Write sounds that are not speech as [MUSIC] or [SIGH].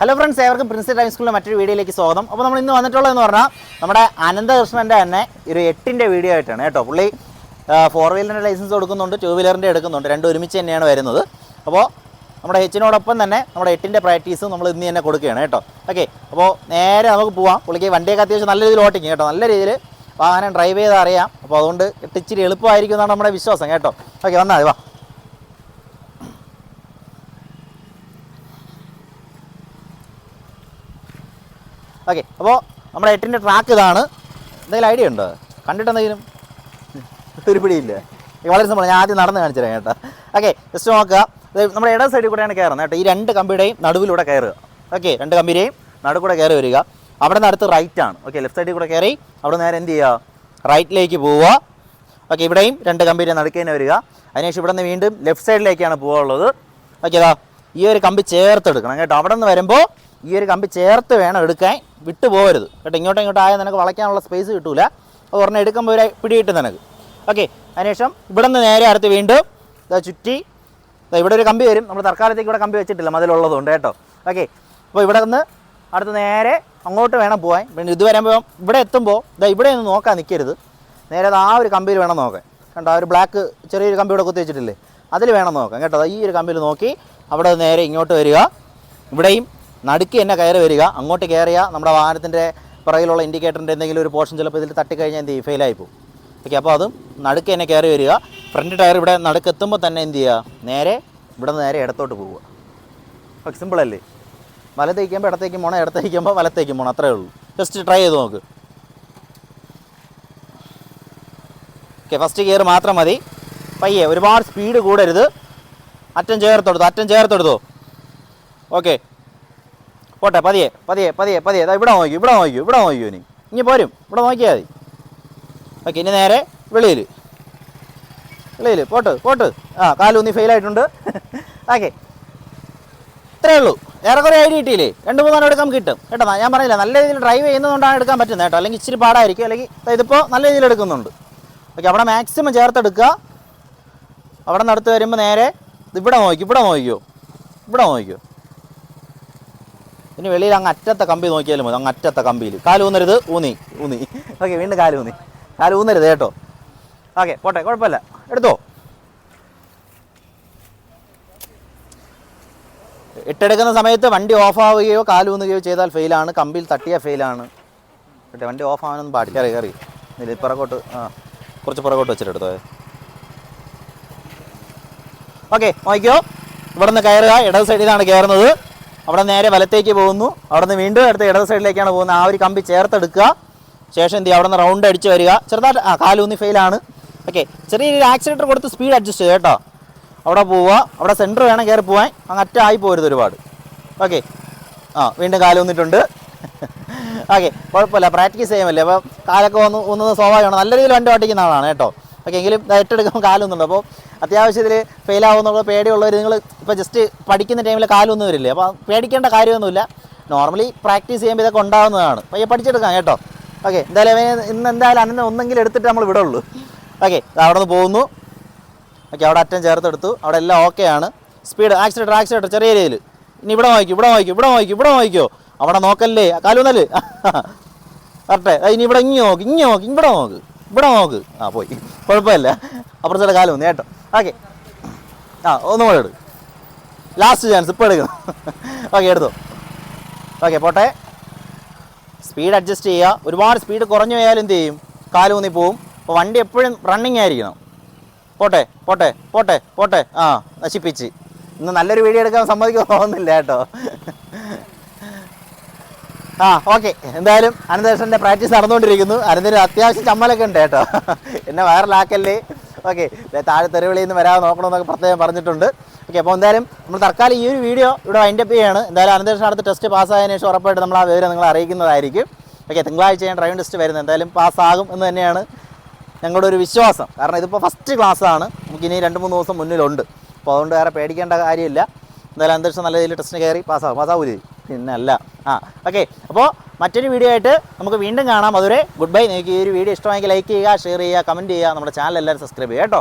Hello friends ഏവർക്കും Prince driving സ്കൂളിലെ മറ്റൊരു വീഡിയോയിലേക്ക് സ്വാഗതം. അപ്പോൾ നമ്മൾ ഇന്ന് വന്നിട്ടുള്ളതെന്ന് പറഞ്ഞാൽ നമ്മുടെ അനന്തകൃഷ്ണന്റെ തന്നെ ഒരു എട്ടിന്റെ വീഡിയോ ആയിട്ടാണ് കേട്ടോ. പുള്ളി ഫോർ വീലറിന്റെ ലൈസൻസ് കൊടുക്കുന്നുണ്ട് ടു വീലറിന്റെ എടുക്കുന്നുണ്ട്. രണ്ടും ഒരുമിച്ച് തന്നെയാണ് വരുന്നത്. അപ്പോൾ നമ്മുടെ എച്ചിനോടൊപ്പം തന്നെ നമ്മുടെ എട്ടിന്റെ പ്രാക്ടീസ് നമ്മൾ ഇന്ന് തന്നെ കൊടുക്കുകയാണ് കേട്ടോ. ഓക്കെ അപ്പോൾ നേരെ നമുക്ക് പോവാം. പുള്ളിക്ക് വണ്ടിയൊക്കെ അത്യാവശ്യം നല്ല രീതിയിൽ ഓട്ടിങ് കേട്ടോ. നല്ല രീതിയിൽ വാഹനം ഡ്രൈവ് ചെയ്ത് അറിയാം. അപ്പോൾ അതുകൊണ്ട് ഇട്ടിച്ചിരി എളുപ്പമായിരിക്കും എന്നാണ് നമ്മുടെ വിശ്വാസം കേട്ടോ. ഓക്കെ വന്നാൽ വാ. ഓക്കെ അപ്പോൾ നമ്മുടെ എട്ടിന്റെ ട്രാക്ക് ഇതാണ്. എന്തെങ്കിലും ഐഡിയ ഉണ്ടോ? കണ്ടിട്ട് എന്തെങ്കിലും ഒരു വളരെ സിമ്പിൾ ഞാൻ ആദ്യം നടന്ന് കാണിച്ചു തരാം കേട്ടോ. ഓക്കെ ജസ്റ്റ് നോക്കുക. നമ്മുടെ ഇട സൈഡിൽ കൂടെയാണ് കയറുന്നത് കേട്ടോ. ഈ രണ്ട് കമ്പിയുടെയും നടുവിലൂടെ കയറുക. ഓക്കെ രണ്ട് കമ്പിയുടെയും നടുക്കൂടെ കയറി വരിക. അവിടെ നിന്ന് അടുത്ത് റൈറ്റ് ആണ്. ഓക്കെ ലെഫ്റ്റ് സൈഡിൽ കൂടെ കയറി. അവിടെ നേരെ എന്ത് ചെയ്യുക? റൈറ്റിലേക്ക് പോവുക. ഓക്കെ ഇവിടെയും രണ്ട് കമ്പിയുടെ നടുക്കേനെ വരിക. അതിനുശേഷം ഇവിടെ നിന്ന് വീണ്ടും ലെഫ്റ്റ് സൈഡിലേക്കാണ് പോകാനുള്ളത്. ഓക്കെ അതാ ഈ ഒരു കമ്പി ചേർത്തെടുക്കണം കേട്ടോ. അവിടെ നിന്ന് വരുമ്പോൾ ഈ ഒരു കമ്പി ചേർത്ത് വേണം എടുക്കാൻ. വിട്ടു പോകരുത്. കേട്ടോ ഇങ്ങോട്ടും ഇങ്ങോട്ടും ആയാൽ നിനക്ക് വളയ്ക്കാനുള്ള സ്പേസ് കിട്ടൂല. അത് പറഞ്ഞാൽ എടുക്കുമ്പോൾ ഒരു പിടി കിട്ടും നിനക്ക്. ഓക്കെ അതിനുശേഷം ഇവിടെ നിന്ന് നേരെ അടുത്ത് വീണ്ടും ഇതാ ചുറ്റി. ഇവിടെ ഒരു കമ്പി വരും. നമ്മൾ തൽക്കാലത്തേക്ക് ഇവിടെ കമ്പി വെച്ചിട്ടില്ല മതിലുള്ളതുകൊണ്ട് കേട്ടോ. ഓക്കെ അപ്പോൾ ഇവിടെ നിന്ന് അടുത്ത് നേരെ അങ്ങോട്ട് വേണം പോകാൻ. പിന്നെ ഇത് വരുമ്പോൾ ഇവിടെ എത്തുമ്പോൾ ഇതാ ഇവിടെ ഒന്ന് നോക്കാൻ നിൽക്കരുത് നേരെ അത് ആ ഒരു കമ്പിയിൽ വേണം നോക്കാൻ. കണ്ടോ ആ ഒരു ബ്ലാക്ക് ചെറിയൊരു കമ്പി ഇവിടെ കുത്തി വെച്ചിട്ടില്ലേ? അതിൽ വേണം നോക്കാം കേട്ടോ ഈ ഒരു കമ്പിയിൽ നോക്കി അവിടെ നേരെ ഇങ്ങോട്ട് വരിക. ഇവിടെയും നടുക്ക് തന്നെ കയറി വരിക. അങ്ങോട്ട് കയറിയ നമ്മുടെ വാഹനത്തിന്റെ പുറകിലുള്ള ഇൻഡിക്കേറ്ററിന്റെ എന്തെങ്കിലും ഒരു പോർഷൻ ചിലപ്പോൾ ഇതിൽ തട്ടിക്കഴിഞ്ഞാൽ എന്ത് ചെയ്യും? ഫെയിലായി പോകും. ഓക്കെ അപ്പോൾ അതും നടുക്ക് തന്നെ കയറി വരിക. ഫ്രണ്ട് ടയർ ഇവിടെ നടുക്കെത്തുമ്പോൾ തന്നെ എന്ത് ചെയ്യുക? നേരെ ഇവിടെ നിന്ന് നേരെ ഇടത്തോട്ട് പോവുക. ഓക്കെ സിമ്പിളല്ലേ വലത്തേക്കുമ്പോൾ ഇടത്തേക്കും പോകണം ഇടത്തേക്കുമ്പോൾ വലത്തേക്കും പോകണം അത്രേ ഉള്ളൂ. ജസ്റ്റ് ട്രൈ ചെയ്ത് നോക്ക്. ഓക്കെ ഫസ്റ്റ് ഗിയർ മാത്രം മതി. പയ്യെ ഒരുപാട് സ്പീഡ് കൂടരുത്. അറ്റം ചേർത്തെടുത്തു അറ്റം ചേർത്തെടുത്തോ ഓക്കെ പോട്ടെ പതിയെ പതിയെ പതിയെ പതിയെ. ഇവിടെ നോക്കി ഇവിടെ നോക്കി ഇവിടെ നോക്കിയോ ഇനി. ഇനി പോരും. ഇവിടെ നോക്കിയാൽ മതി. ഓക്കെ ഇനി നേരെ വെളിയിൽ വെളിയിൽ പോട്ട് പോട്ട്. ആ കാലൂന്നി ഫെയിലായിട്ടുണ്ട് [LAUGHS] ഓക്കെ. ഇത്രയേ ഉള്ളൂ. ഏറെക്കുറെ ഐഡിയ കിട്ടിയില്ലേ? രണ്ട് മൂന്നാലും എടുക്കാൻ കിട്ടും. കേട്ടോ ഞാൻ പറഞ്ഞില്ല നല്ല രീതിയിൽ ഡ്രൈവ് ചെയ്യുന്നതുകൊണ്ടാണ് എടുക്കാൻ പറ്റുന്നത് കേട്ടോ. അല്ലെങ്കിൽ ഇച്ചിരി പാടായിരിക്കും. അല്ലെങ്കിൽ ഇതിപ്പോൾ നല്ല രീതിയിൽ എടുക്കുന്നുണ്ട്. ഓക്കെ അവിടെ മാക്സിമം ചേർത്തെടുക്കുക. അവിടെ നിന്ന് അടുത്ത് വരുമ്പോൾ നേരെ ഇവിടെ നോക്കി ഇവിടെ നോക്കിയോ ഇവിടെ നോക്കിയോ ഇനി വെളിയിൽ അങ്ങ് അറ്റത്തെ കമ്പി നോക്കിയാലും മതി. അങ്ങ് അറ്റത്തെ കമ്പിയിൽ. കാൽ ഊന്നരുത്. ഊന്നി. ഊന്നി. ഓക്കെ വീണ്ടും കാൽ ഊന്നി. കാൽ ഊന്നരുത് കേട്ടോ. ഓക്കെ പോട്ടെ കുഴപ്പമില്ല. എടുത്തോ? ഇട്ടെടുക്കുന്ന സമയത്ത് വണ്ടി ഓഫ് ആവുകയോ കാലൂന്നുകയോ ചെയ്താൽ ഫെയിലാണ്. കമ്പിയിൽ തട്ടിയാൽ ഫെയിലാണ്. കേട്ടോ വണ്ടി ഓഫ് ആവാനൊന്നും പാടി കയറി. കയറി ഇതിൽ പുറകോട്ട് ആ കുറച്ച് പുറകോട്ട് വെച്ചിട്ട് എടുത്തോ. ഓക്കെ നോക്കിയോ ഇവിടുന്ന് കയറുക. ഇടത് സൈഡിലാണ് കയറുന്നത്. അവിടെ നേരെ വലത്തേക്ക് പോകുന്നു. അവിടെ നിന്ന് വീണ്ടും അടുത്ത ഇടത് സൈഡിലേക്കാണ് പോകുന്നത്. ആ ഒരു കമ്പി ചേർത്തെടുക്കുക. ശേഷം എന്ത് ചെയ്യുക? അവിടുന്ന് റൗണ്ട് അടിച്ച് വരിക. ചെറുതായിട്ട് ആ കാലൂന്നി ഫെയിലാണ് ഓക്കെ ചെറിയൊരു ആക്സിലേറ്റർ കൊടുത്ത് സ്പീഡ് അഡ്ജസ്റ്റ് ചെയ്യുക കേട്ടോ. അവിടെ പോവുക. അവിടെ സെന്റർ വേണം കയറി പോകാൻ അങ്ങ് അറ്റ ആയി പോരുത് ഒരുപാട്. ഓക്കെ ആ വീണ്ടും കാലൂന്നിട്ടുണ്ട് ഓക്കെ [LAUGHS] കുഴപ്പമില്ല. പ്രാക്ടീസ് ചെയ്യുമല്ലേ? അപ്പോൾ കാലൊക്കെ ഒന്ന് ഒന്ന് സ്വാഭാവികമാണ്. നല്ല രീതിയിൽ വണ്ടി ഓട്ടിക്കുന്ന ആളാണ് കേട്ടോ. ഓക്കെ എങ്കിലും ഏറ്റെടുക്കുമ്പോൾ കാലൊന്നുണ്ട്. അപ്പോൾ അത്യാവശ്യത്തിൽ ഫെയിൽ ആവുന്നുള്ള പേടിയുള്ളവർ നിങ്ങൾ ഇപ്പോൾ ജസ്റ്റ് പഠിക്കുന്ന ടൈമിൽ കാലൊന്നും വരില്ലേ. അപ്പോൾ പേടിക്കേണ്ട കാര്യമൊന്നുമില്ല. നോർമലി പ്രാക്ടീസ് ചെയ്യുമ്പോൾ ഇതൊക്കെ ഉണ്ടാവുന്നതാണ്. പയ്യെ പഠിച്ചെടുക്കാം കേട്ടോ. ഓക്കെ എന്തായാലും ഇന്ന് എന്തായാലും അന്നെ ഒന്നെങ്കിലും എടുത്തിട്ട് നമ്മൾ വിടുള്ളൂ. ഓക്കെ അവിടെ നിന്ന് പോകുന്നു. ഓക്കെ അവിടെ അറ്റം ചേർത്തെടുത്തു. അവിടെ എല്ലാം ഓക്കെ ആണ്. സ്പീഡ് ആക്സിലേറ്റർ ആക്സിലേറ്റർ ചെറിയ രീതിയിൽ ഇനി ഇവിടെ വായിക്കും ഇവിടെ വായിക്കും ഇവിടെ വായിക്കും ഇവിടെ വായിക്കോ അവിടെ നോക്കല്ലേ? കാലൂന്നൽ കറക്റ്റ് [LAUGHS] ഇനി ഇവിടെ ഇങ്ങി നോക്ക് ഇങ്ങി നോക്ക് ഇവിടെ നോക്ക്. ഇവിടെ നോക്ക്. ആ പോയി. കുഴപ്പമില്ല. അപ്പുറത്തെ ഒന്ന് കേട്ടോ. ഓക്കെ ആ ഒന്നും കൂടെ എടുക്കും ലാസ്റ്റ് ചാൻസ് ഇപ്പോൾ എടുക്കണം. ഓക്കെ എടുത്തോ. ഓക്കെ പോട്ടെ. സ്പീഡ് അഡ്ജസ്റ്റ് ചെയ്യുക. ഒരുപാട് സ്പീഡ് കുറഞ്ഞു പോയാലും എന്ത് ചെയ്യും? കാലൂന്നി പോവും. അപ്പോൾ വണ്ടി എപ്പോഴും റണ്ണിങ് ആയിരിക്കണം. പോട്ടെ പോട്ടെ പോട്ടെ പോട്ടെ. ആ നശിപ്പിച്ച്. ഇന്ന് നല്ലൊരു വീഡിയോ എടുക്കാൻ സമ്മതിക്കാൻ തോന്നുന്നില്ല കേട്ടോ. ആ ഓക്കെ എന്തായാലും അനന്തകൃഷ്ണന്റെ പ്രാക്ടീസ് നടന്നുകൊണ്ടിരിക്കുന്നു. അനന്തന് അത്യാവശ്യം ചമ്മലൊക്കെ ഉണ്ട് കേട്ടോ. എന്നെ വൈറലാക്കല്ലേ ഓക്കെ താഴെ തെരുവിളിയിൽ നിന്ന് വരാതെ നോക്കണമെന്നൊക്കെ പ്രത്യേകം പറഞ്ഞിട്ടുണ്ട്. ഓക്കെ അപ്പോൾ എന്തായാലും നമ്മൾ തൽക്കാലം ഈ ഒരു വീഡിയോ ഇവിടെ വൈൻഡപ്പ് ചെയ്യാണ്. എന്തായാലും അനന്തേഷൻ അടുത്ത് ടെസ്റ്റ് പാസ്സായതിനു ശേഷം ഉറപ്പായിട്ട് നമ്മൾ ആ വിവരം നിങ്ങളെ അറിയിക്കുന്നതായിരിക്കും. ഓക്കെ തിങ്കളാഴ്ച ഞാൻ ഡ്രൈവിംഗ് ടെസ്റ്റ് വരുന്നത്. എന്തായാലും പാസ്സാകും എന്ന് തന്നെയാണ് ഞങ്ങളുടെ ഒരു വിശ്വാസം. കാരണം ഇതിപ്പോൾ ഫസ്റ്റ് ക്ലാസ്സാണ് നമുക്കിനി രണ്ട് മൂന്ന് ദിവസം മുന്നിലുണ്ട്. അപ്പോൾ അതുകൊണ്ട് വേറെ പേടിക്കേണ്ട കാര്യമില്ല. എന്തായാലും അന്തരീക്ഷം നല്ല രീതിയിൽ ടെസ്റ്റിന് കയറി പാസ്സാകും പാസ്സാവൂലേ പിന്നെ ആ ഓക്കെ അപ്പോൾ മറ്റൊരു വീഡിയോ ആയിട്ട് നമുക്ക് വീണ്ടും കാണാം. അതുവരെ ഗുഡ് ബൈ നിങ്ങൾക്ക് ഈ ഒരു വീഡിയോ ഇഷ്ടമായെങ്കിൽ ലൈക്ക് ചെയ്യുക ഷെയർ ചെയ്യുക കമന്റ് ചെയ്യുക. നമ്മുടെ ചാനൽ എല്ലാവരും സബ്സ്ക്രൈബ് ചെയ്യുക കേട്ടോ.